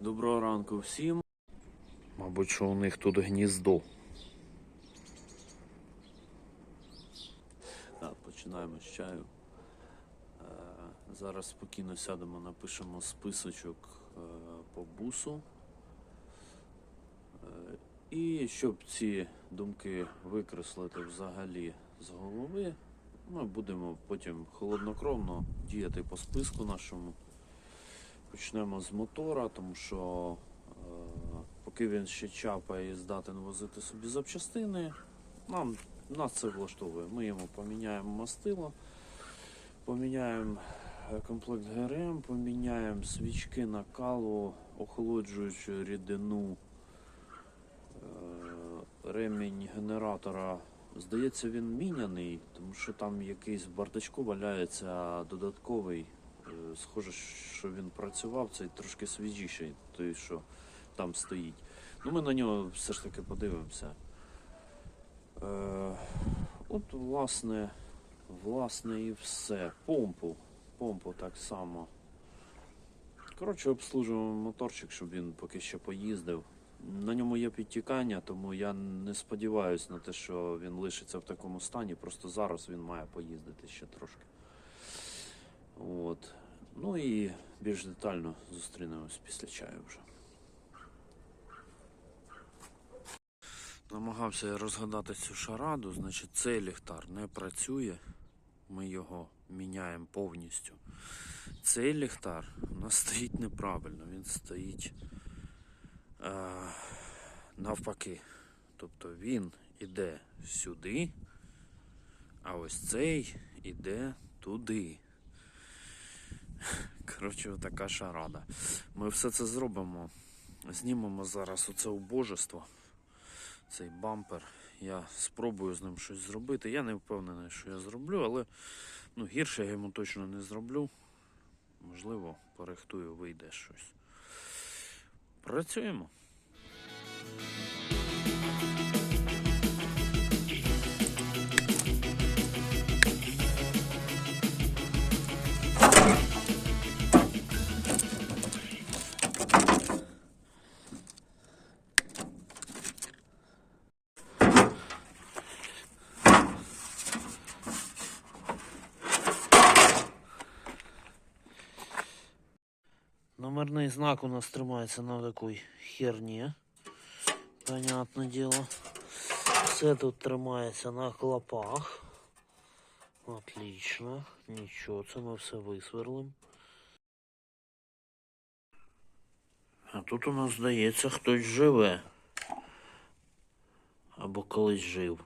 Доброго ранку всім. Мабуть, що у них тут гніздо. Так, починаємо з чаю. Е, зараз спокійно сядемо, напишемо списочок е, по бусу. Е, і щоб ці думки викреслити взагалі з голови, ми будемо потім холоднокровно діяти по списку нашому. Почнемо з мотора, тому що е, поки він ще чапає і здатен возити собі запчастини, нам, нас це влаштовує. Ми йому поміняємо мастило, поміняємо е, комплект ГРМ, поміняємо свічки накалу, охолоджуючу рідину, е, ремінь генератора. Здається, він міняний, тому що там якийсь бардачку валяється додатковий. Е, Схоже, що він працював, цей трошки свіжіший, той, що там стоїть. Ну, ми на нього все ж таки подивимося. Е, от, власне, власне, і все. Помпу. Помпу так само. Коротше, обслужуємо моторчик, щоб він поки що поїздив. На ньому є підтікання, тому я не сподіваюся на те, що він лишиться в такому стані. Просто зараз він має поїздити ще трошки. От. Ну і більш детально зустрінемось після чаю вже. Намагався я розгадати цю шараду, значить цей ліхтар не працює. Ми його міняємо повністю. Цей ліхтар у нас стоїть неправильно, він стоїть е, навпаки. Тобто він іде сюди, а ось цей іде туди. Коротше, така шарада. Ми все це зробимо. Знімемо зараз оце убожество, цей бампер. Я спробую з ним щось зробити. Я не впевнений, що я зроблю, але ну, гірше я йому точно не зроблю. Можливо, порихтую, вийде щось. Працюємо. Номерний знак у нас тримається на такій херні. Понятне діло. Все тут тримається на клапах. Отлично. Нічого, це ми все висверлим. А тут у нас здається хтось живе. Або колись жив.